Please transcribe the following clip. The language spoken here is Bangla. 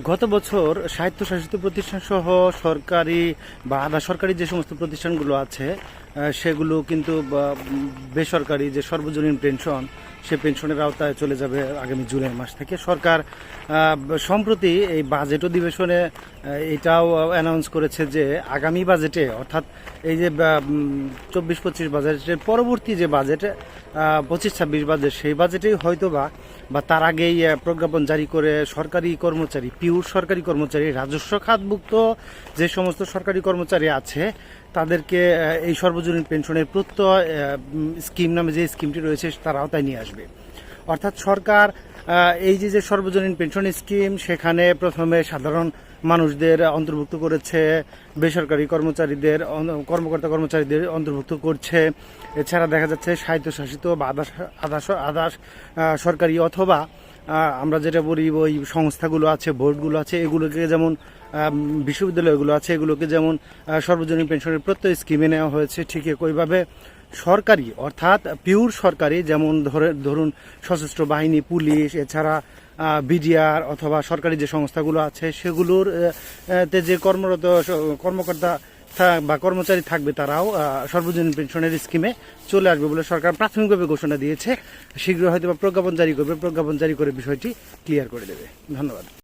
গত বছর স্বায়ত্তশাসিত প্রতিষ্ঠান সহ সরকারি বা আধা সরকারি যে সমস্ত প্রতিষ্ঠানগুলো আছে সেগুলো কিন্তু বেসরকারি যে সর্বজনীন পেনশন সে পেনশনের আওতায় চলে যাবে আগামী জুলাই মাস থেকে। সরকার সম্প্রতি এই বাজেট অধিবেশনে এটাও অ্যানাউন্স করেছে যে আগামী বাজেটে, অর্থাৎ এই যে চব্বিশ পঁচিশ বাজেটের পরবর্তী যে বাজেট পঁচিশ ছাব্বিশ বাজেট, সেই বাজেটেই হয়তো বা বা তার আগেই প্রজ্ঞাপন জারি করে সরকারি কর্মচারী, পিউর সরকারি কর্মচারী, রাজস্ব খাতভুক্ত যে সমস্ত সরকারি কর্মচারী আছে, তাদেরকে এই সর্বজনীন পেনশনের প্রত্যয় স্কিম নামে যে স্কিমটি রয়েছে, তার আওতায় নিয়ে আসবে। অর্থাৎ সরকার এই যে যে সর্বজনীন পেনশন স্কিম সেখানে প্রথমে সাধারণ মানুষদের অন্তর্ভুক্ত করেছে বেসরকারি কর্মচারীদের কর্মকর্তা কর্মচারীদের অন্তর্ভুক্ত করছে। এছাড়া দেখা যাচ্ছে স্বায়ত্তশাসিত বা আধা আধা আহ, সরকারি অথবা আমরা যেটা বলি ওই সংস্থাগুলো আছে বোর্ডগুলো আছে এগুলোকে যেমন বিশ্ববিদ্যালয়গুলো আছে এগুলোকে যেমন সর্বজনীন পেনশনের প্রত্যয় স্কিমে নেওয়া হয়েছে ঠিক একইভাবে সরকারি, অর্থাৎ পিওর সরকারি, যেমন ধরে, ধরুন সশস্ত্র বাহিনী, পুলিশ, এছাড়া বিডিআর অথবা সরকারি যে সংস্থাগুলো আছে, সেগুলোর তে যে কর্মরত কর্মকর্তা বা কর্মচারী থাকবে তারাও সর্বজনীন পেনশনের স্কিমে চলে আসবে বলে সরকার প্রাথমিকভাবে ঘোষণা দিয়েছে। শীঘ্র হয়তো বা প্রজ্ঞাপন জারি করবে। প্রজ্ঞাপন জারি করে বিষয়টি ক্লিয়ার করে দেবে। ধন্যবাদ।